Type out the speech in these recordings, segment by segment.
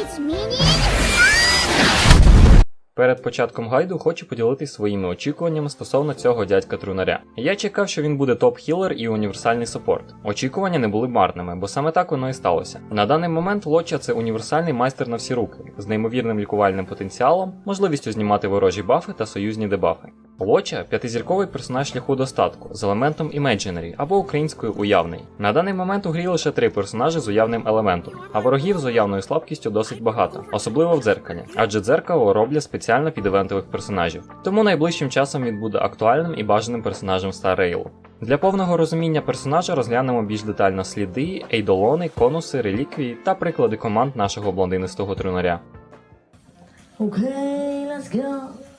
Meaning. Перед початком гайду хочу поділитись своїми очікуваннями стосовно цього дядька трунаря. Я чекав, що він буде топ-хілер і універсальний саппорт. Очікування не були марними, бо саме так воно і сталося. На даний момент Лоча це універсальний майстер на всі руки, з неймовірним лікувальним потенціалом, можливістю знімати ворожі бафи та союзні дебафи. Лоча п'ятизірковий персонаж шляху достатку з елементом Imaginary або українською уявний. На даний момент у грі лише три персонажі з уявним елементом, а ворогів з уявною слабкістю досить багато, особливо в дзеркалі, адже дзеркало роблять спеціально під івентових персонажів. Тому найближчим часом він буде актуальним і бажаним персонажем Star Rail. Для повного розуміння персонажа розглянемо більш детально сліди, ейдолони, конуси, реліквії та приклади команд нашого блондинистого трунаря. Okay, let's go.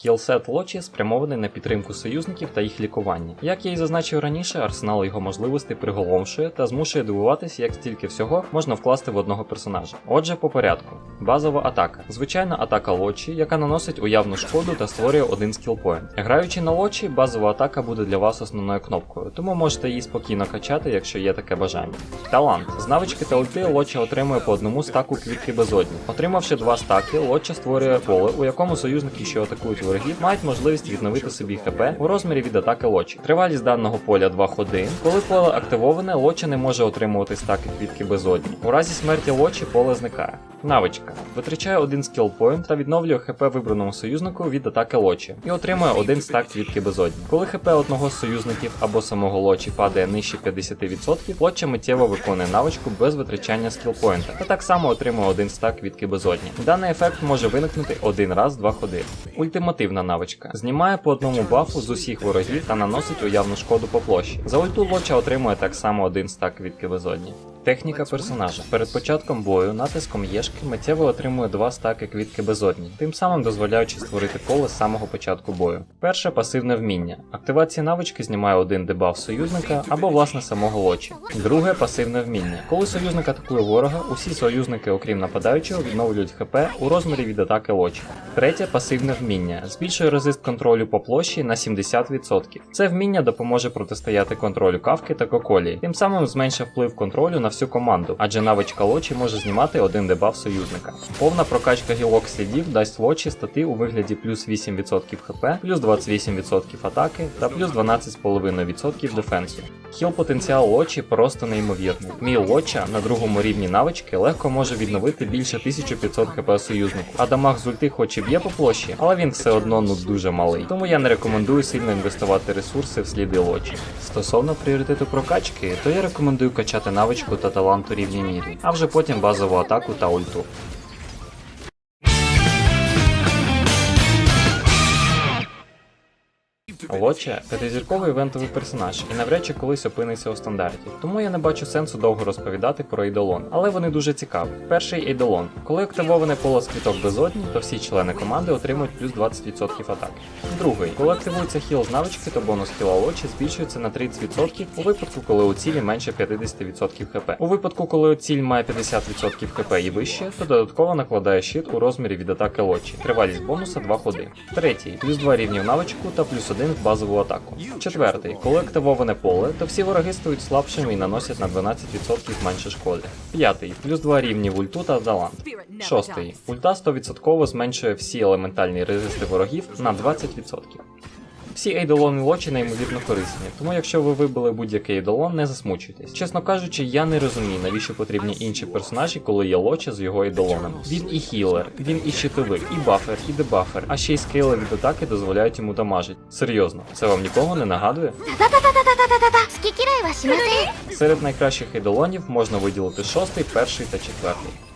Скілсет Лочі спрямований на підтримку союзників та їх лікування. Як я і зазначив раніше, арсенал його можливостей приголомшує та змушує дивуватися, як стільки всього можна вкласти в одного персонажа. Отже, по порядку. Базова атака. Звичайна атака Лочі, яка наносить уявну шкоду та створює один скілпоінт. Граючи на Лочі, базова атака буде для вас основною кнопкою, тому можете її спокійно качати, якщо є таке бажання. Талант. З навички та ульти Лоча отримує по одному стаку квітки безодні. Отримавши два стаки, Лоча створює поле, у якому союзники, що атакують ворогів, мають можливість відновити собі ХП у розмірі від атаки Лочі. Тривалість даного поля 2 ходи. Коли поле активоване, Лоча не може отримувати стаки квітки безодні. У разі смерті Лочі поле зникає. Навичка. Витрачає один скілпоінт та відновлює ХП вибраному союзнику від атаки Лочі і отримує один стак квітки безодні. Коли ХП одного з союзників або самого Лочі падає нижче 50%, Лоча миттєво виконує навичку без витрачання скілпоінта та так само отримує один стак квітки безодні. Даний ефект може виникнути один раз два ходи. Ультимативна навичка. Знімає по одному бафу з усіх ворогів та наносить уявну шкоду по площі. За ульту Лоча отримує так само один стак квітки безодні. Техніка персонажа. Перед початком бою натиском Єшки миттєво отримує два стаки квітки безодні, тим самим дозволяючи створити коло з самого початку бою. Перше пасивне вміння. Активація навички знімає один дебаф союзника або власне самого лочі. Друге пасивне вміння. Коли союзник атакує ворога, усі союзники, окрім нападаючого, відновлюють ХП у розмірі від атаки лочі. Третє пасивне вміння. Збільшує резист контролю по площі на 70%. Це вміння допоможе протистояти контролю кавки та коколі, тим самим зменшує вплив контролю на всю команду, адже навичка лочі може знімати один дебаф союзника. Повна прокачка гілок слідів дасть лочі стати у вигляді плюс 8% хп, плюс 28% атаки та плюс 12,5% дефенсу. Хіл потенціал лочі просто неймовірний. Мій лоча на другому рівні навички легко може відновити більше 1500 хп союзнику, а дамаг з ульти хоч і б'є по площі, але він все одно ну дуже малий. Тому я не рекомендую сильно інвестувати ресурси в сліди лочі. Стосовно пріоритету прокачки, то я рекомендую качати навичку та талант у рівній мірі, а вже потім базову атаку та ульту. Лоча п'ятизірковий івентовий персонаж і навряд чи колись опиниться у стандарті. Тому я не бачу сенсу довго розповідати про ейдолон, але вони дуже цікаві. Перший ейдолон. Коли активоване поле з квіток безодні, то всі члени команди отримують плюс 20% атаки. Другий. Коли активується хіл з навички, то бонус хіла лочі збільшується на 30% у випадку, коли у цілі менше 50% хп. У випадку, коли ціль має 50% хп і вище, то додатково накладає щит у розмірі від атаки лочі. Тривалість бонуса 2 ходи. Третій. Плюс 2 рівні в навичку та плюс 1 в базову атаку. Четвертий. Коли активоване поле, то всі вороги стають слабшими і наносять на 12% менше шкоди. П'ятий. Плюс 2 рівні в ульту та талант. Шостий. Ульта 100% зменшує всі елементальні резисти ворогів на 20%. Всі ейдолони лочі неймовірно корисні, тому якщо ви вибили будь-який ейдолон, не засмучуйтесь. Чесно кажучи, я не розумію, навіщо потрібні інші персонажі, коли є лоча з його ейдолоном. Він і хілер, він і щитовик, і бафер, і дебафер, а ще й скейли від атаки дозволяють йому дамажити. Серйозно, це вам нікого не нагадує? Серед найкращих ейдолонів можна виділити шостий, перший та четвертий.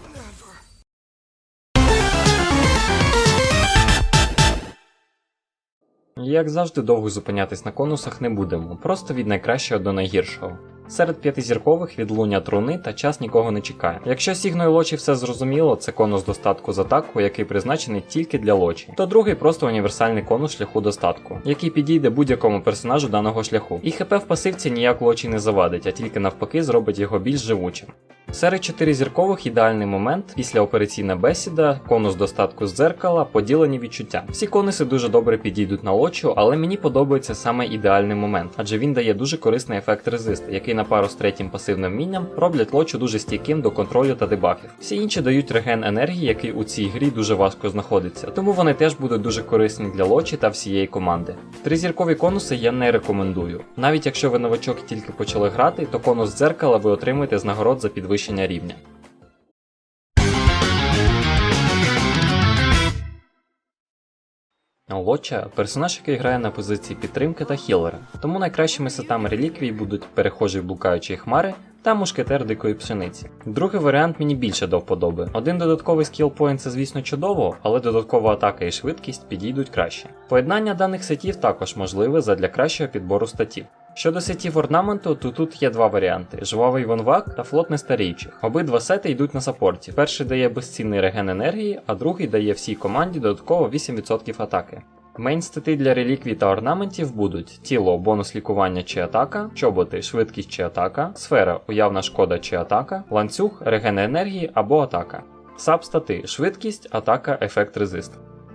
Як завжди, довго зупинятись на конусах не будемо, просто від найкращого до найгіршого. Серед п'ятизіркових відлуння труни та час нікого не чекає. Якщо Сігно і Лочі все зрозуміло, це конус достатку з атаку, який призначений тільки для Лочі. То другий просто універсальний конус шляху достатку, який підійде будь-якому персонажу даного шляху. І ХП в пасивці ніяк Лочі не завадить, а тільки навпаки зробить його більш живучим. Серед чотиризіркових ідеальний момент після операційна бесіда, конус достатку з дзеркала, поділені відчуття. Всі конуси дуже добре підійдуть на лочу, але мені подобається саме ідеальний момент, адже він дає дуже корисний ефект резист, який на пару з третім пасивним вмінням роблять лочу дуже стійким до контролю та дебафів. Всі інші дають реген енергії, який у цій грі дуже важко знаходиться, тому вони теж будуть дуже корисні для лочі та всієї команди. Тризіркові конуси я не рекомендую. Навіть якщо ви новачок тільки почали грати, то конус дзеркала ви отримуєте з нагород за підвищення рівня. Лоча персонаж, який грає на позиції підтримки та хілера, тому найкращими сетами реліквій будуть перехожий блукаючої хмари та мушкетер дикої пшениці. Другий варіант мені більше до вподоби. Один додатковий скілпоінт це, звісно, чудово, але додаткова атака і швидкість підійдуть краще. Поєднання даних сетів також можливе задля кращого підбору статів. Щодо сетів орнаменту, то тут є два варіанти: жвавий вонвак та флот нестарійчих. Обидва сети йдуть на саппорті. Перший дає безцінний реген енергії, а другий дає всій команді додатково 8% атаки. Мейн стати для реліквій та орнаментів будуть тіло, бонус лікування чи атака, чоботи, швидкість чи атака, сфера, уявна шкода чи атака, ланцюг, реген енергії або атака. Саб стати, швидкість, атака, ефект резист.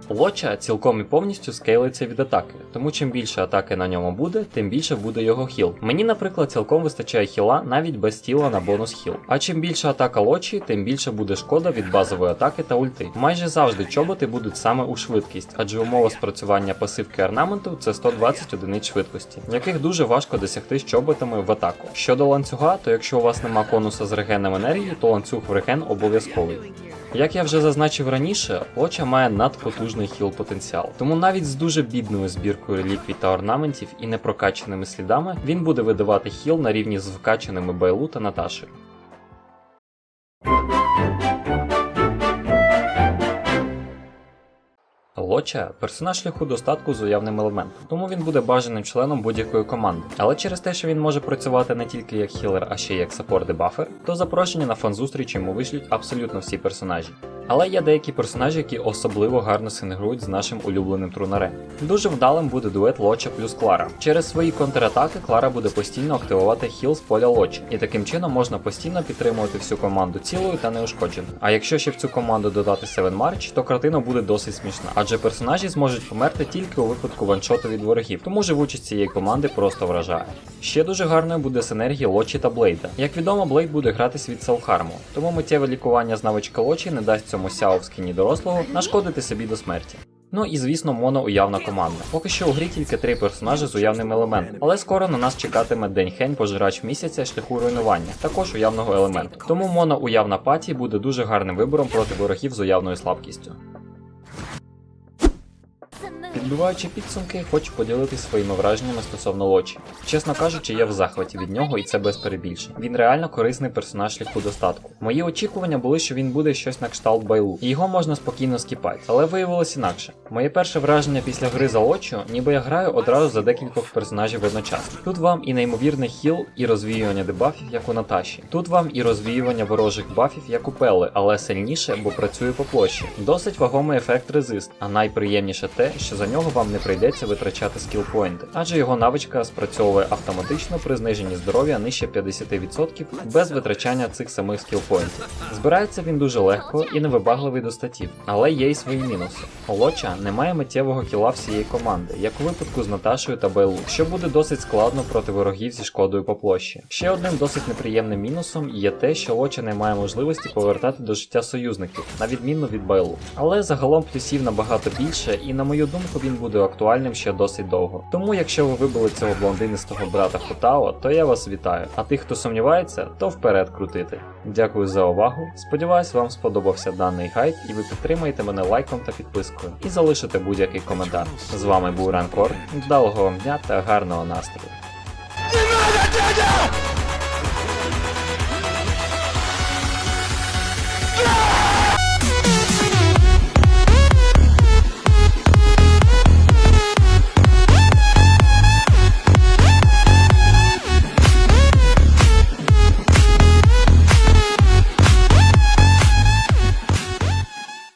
Лоча цілком і повністю скейлиться від атаки, тому чим більше атаки на ньому буде, тим більше буде його хіл. Мені, наприклад, цілком вистачає хіла навіть без тіла на бонус хіл. А чим більше атака лочі, тим більше буде шкода від базової атаки та ульти. Майже завжди чоботи будуть саме у швидкість, адже умова спрацювання пасивки орнаменту це 120 одиниць швидкості, яких дуже важко досягти з чоботами в атаку. Щодо ланцюга, то якщо у вас нема конуса з регеном енергії, то ланцюг в реген обов'язковий. Як я вже зазначив раніше, плоча має надпотужний хіл потенціал, тому навіть з дуже бідною збіркою реліквій та орнаментів і непрокаченими слідами він буде видавати хіл на рівні з вкаченими Байлу та Наташею. Лоча персонаж шляху достатку з уявним елементом, тому він буде бажаним членом будь-якої команди. Але через те, що він може працювати не тільки як хілер, а ще й як саппорт і бафер, то запрошення на фан-зустріч йому вишлють абсолютно всі персонажі. Але є деякі персонажі, які особливо гарно синергують з нашим улюбленим трунарем. Дуже вдалим буде дует Лоча плюс Клара. Через свої контратаки Клара буде постійно активувати хіл з поля Лочі, і таким чином можна постійно підтримувати всю команду цілою та неушкодженою. А якщо ще в цю команду додати Seven March, то картина буде досить смішна, адже персонажі зможуть померти тільки у випадку ваншоту від ворогів, тому живучість цієї команди просто вражає. Ще дуже гарною буде синергія Лочі та Блейда. Як відомо, Блейд буде гратись від Селхарму, тому миттєве лікування з навичка Лочі не дасть цьому сяо в скіні дорослого нашкодити собі до смерті. Ну і звісно, моноуявна команда. Поки що у грі тільки три персонажі з уявним елементом, але скоро на нас чекатиме День Хень, пожирач місяця шляху руйнування, також уявного елементу. Тому моноуявна паті буде дуже гарним вибором проти ворогів з уявною слабкістю. Підбиваючи підсумки, хочу поділитися своїми враженнями стосовно Лочі. Чесно кажучи, я в захваті від нього, і це без перебільшень. Він реально корисний персонаж шляху достатку. Мої очікування були, що він буде щось на кшталт байлу, і його можна спокійно скіпати, але виявилось інакше. Моє перше враження після гри за Лочу, ніби я граю одразу за декількох персонажів одночасно. Тут вам і неймовірний хіл, і розвіювання дебафів, як у Наташі. Тут вам і розвіювання ворожих бафів, як у Пелли, але сильніше, бо працює по площі. Досить вагомий ефект резист, а найприємніше те, що за нього вам не прийдеться витрачати скілпоінти, адже його навичка спрацьовує автоматично при зниженні здоров'я нижче 50% без витрачання цих самих скілпоінтів. Збирається він дуже легко і невибагливий до статів, але є й свої мінуси. Лоча не має миттєвого кіла всієї команди, як у випадку з Наташою та Байлу, що буде досить складно проти ворогів зі шкодою по площі. Ще одним досить неприємним мінусом є те, що Лоча не має можливості повертати до життя союзників, на відміну від Байлу. Але загалом плюсів набагато більше, і на мою думку, він буде актуальним ще досить довго. Тому, якщо ви вибили цього блондинистого брата Хутао, то я вас вітаю. А тих, хто сумнівається, то вперед крутити. Дякую за увагу. Сподіваюсь, вам сподобався даний гайд, і ви підтримаєте мене лайком та підпискою і залишите будь-який коментар. З вами був Ранкор. Вдалого вам дня та гарного настрою.